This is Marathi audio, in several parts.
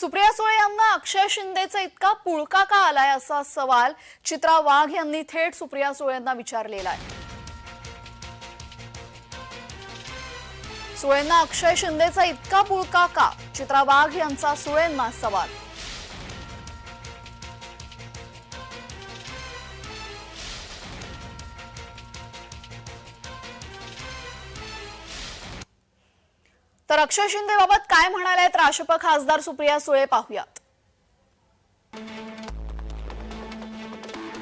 सुप्रिया सुळे यांना अक्षय शिंदेचा इतका पुळका का आलाय असा सवाल चित्रा वाघ यांनी थेट सुप्रिया सुळेंना विचारलेला आहे. सुळेंना अक्षय शिंदेचा इतका पुळका का? चित्रा वाघ यांचा सुळेंना सवाल. तर अक्षय शिंदे बाबत काय म्हणाले तर राष्ट्रप खासदार सुप्रिया सुळे पाहुयात.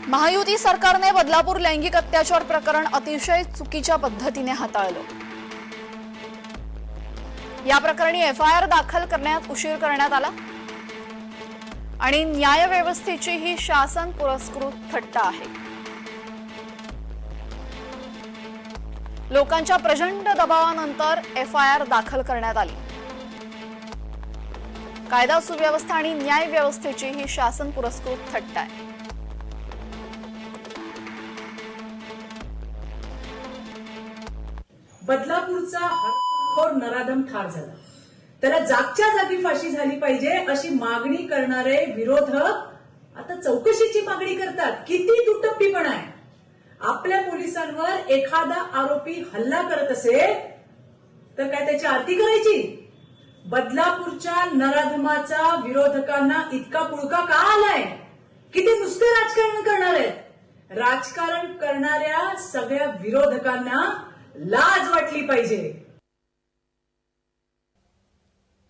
महायुती सरकारने बदलापूर लैंगिक अत्याचार प्रकरण अतिशय चुकीच्या पद्धतीने हाताळलं. या प्रकरणी एफआयआर दाखल करण्यात उशीर करण्यात आला. आणि न्यायव्यवस्थेची ही शासन पुरस्कृत थट्टा आहे. लोकांच्या प्रचंड दबावानंतर एफ आय आर दाखल करण्यात आली. कायदा सुव्यवस्था आणि न्याय व्यवस्थेची ही शासन पुरस्कृत थट्टा आहे. बदलापूरचा खोर नराधम ठार झाला. त्याला जागच्या जागी फाशी झाली पाहिजे अशी मागणी करणारे विरोधक आता चौकशीची मागणी करतात. किती दुटप्पीपणा आहे. आपल्या पोलिसांवर एखादा आरोपी हल्ला करत असेल तर काय त्याची आरती करायची? बदलापूरच्या नराधमाचा विरोधकांना इतका पुळका का आलाय? किती नुसते राजकारण करणार आहेत? राजकारण करणाऱ्या सगळ्या विरोधकांना लाज वाटली पाहिजे.